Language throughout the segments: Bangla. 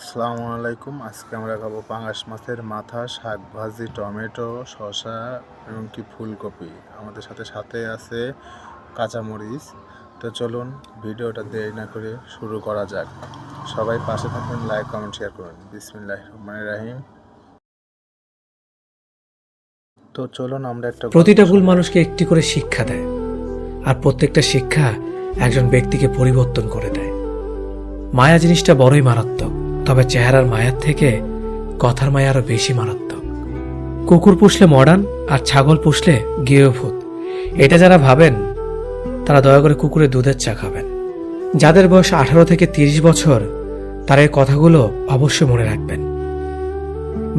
আসসালামু আলাইকুম। আজকে আমরা খাব পাঙাশ মাছের মাথা শাক ভাজি টমেটো শসা এবং কি ফুলকপি। আমাদের সাথে সাথে আছে কাঁচামরিচ। তো চলুন ভিডিওটা দেরি না করে শুরু করা যাক। সবাই পাশে থাকুন লাইক কমেন্ট শেয়ার করুন। বিসমিল্লাহ রহমান রাহিম। তো চলুন আমরা একটা প্রতিটা ভুল মানুষকে একটি করে শিক্ষা দেয় আর প্রত্যেকটা শিক্ষা একজন ব্যক্তিকে পরিবর্তন করে দেয়। মায়া জিনিসটা বড়ই মারাত্মক। তবে চেহারার মায়ার থেকে কথার মায়া আরও বেশি মারাত্মক। কুকুর পুষলে মডার্ন আর ছাগল পুষলে গৃহভূত। এটা যারা ভাবেন, তারা দয়া করে কুকুরের দুধের চা খাবেন। যাদের বয়স আঠারো থেকে তিরিশ বছর, তারা এই কথাগুলো অবশ্যই মনে রাখবেন।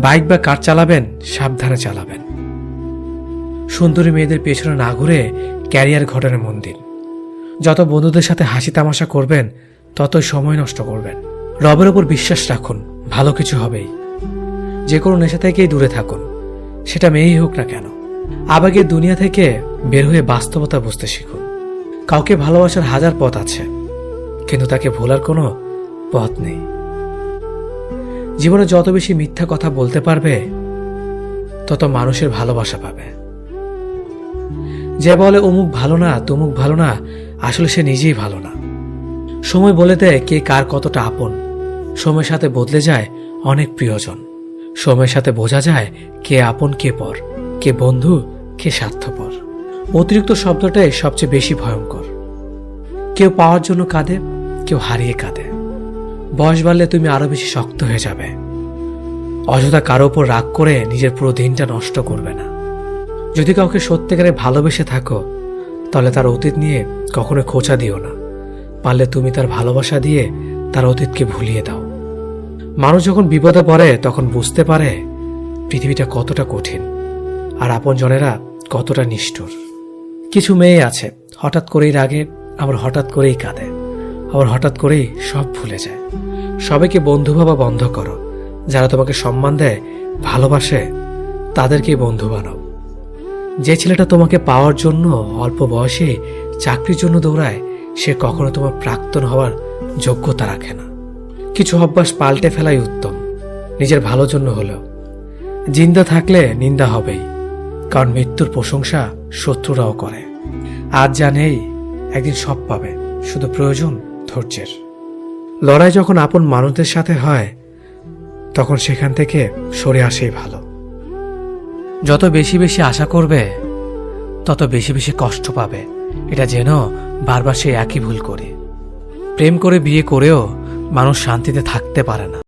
বাইক বা কার চালাবেন, সাবধানে চালাবেন। সুন্দরী মেয়েদের পেছনে না ঘুরে ক্যারিয়ার ঘটনে মন্দির। যত বন্ধুদের সাথে হাসি তামাশা করবেন, ততই সময় নষ্ট করবেন। রবের ওপর বিশ্বাস রাখুন, ভালো কিছু হবেই। যে কোনো নেশা থেকেই দূরে থাকুন, সেটা মেয়েই হোক না কেন। আবেগের দুনিয়া থেকে বের হয়ে বাস্তবতা বুঝতে শিখুন। কাউকে ভালোবাসার হাজার পথ আছে, কিন্তু তাকে ভোলার কোনো পথ নেই। জীবনে যত বেশি মিথ্যা কথা বলতে পারবে, তত মানুষের ভালোবাসা পাবে। যে বলে অমুক ভালো না, তমুক ভালো না, আসলে সে নিজেই ভালো না। সময় বলে দেয় কে কার কতটা আপন। সময়ের সাথে বদলে যায় অনেক প্রিয়জন। সময়ের সাথে বোঝা যায় কে আপন, কে পর, কে বন্ধু, কে স্বার্থপর। অতিরিক্ত শব্দটাই সবচেয়ে বেশি ভয়ঙ্কর। কেউ পাওয়ার জন্য কাঁদে, কেউ হারিয়ে কাঁদে। বয়স বাড়লে তুমি আরও বেশি শক্ত হয়ে যাবে। অযথা কারও ওপর রাগ করে নিজের পুরো দিনটা নষ্ট করবে না। যদি কাউকে সত্যিকারে ভালোবেসে থাকো, তাহলে তার অতীত নিয়ে কখনো খোঁচা দিও না। পারলে তুমি তার ভালোবাসা দিয়ে তার অতীতকে ভুলিয়ে দাও। মানুষ যখন বিপদে পড়ে, তখন বুঝতে পারে পৃথিবীটা কতটা কঠিন আর আপনজনেরা কতটা নিষ্ঠুর। কিছু মেয়ে আছে, হঠাৎ করেই রাগে, আবার হঠাৎ করেই কাঁদে, আবার হঠাৎ করেই সব ভুলে যায়। সবাইকে বন্ধু ভাবা বন্ধ করো। যারা তোমাকে সম্মান দেয়, ভালোবাসে তাদেরকে বন্ধু বানাও। যে ছেলেটা তোমাকে পাওয়ার জন্য অল্প বয়সে চাকরির জন্য দৌড়ায়, সে কখনো তোমার প্রাক্তন হওয়ার যোগ্যতা রাখে না। কিছু অভ্যাস পাল্টে ফেলাই উত্তম। নিজের ভালোর জন্য হলেও। জিন্দা থাকলে নিন্দা হবেই, কারণ মৃত্যুর প্রশংসা শত্রুরাও করে। আজ জানেই একদিন সব পাবে, শুধু প্রয়োজন ধৈর্যের। লড়াই যখন আপন মানুষদের সাথে হয়, তখন সেখান থেকে সরে আসেই ভালো। যত বেশি বেশি আশা করবে, তত বেশি বেশি কষ্ট পাবে। এটা যেন বারবার সে একই ভুল করে। প্রেম করে বিয়ে করেও মানুষ শান্তিতে থাকতে পারে না।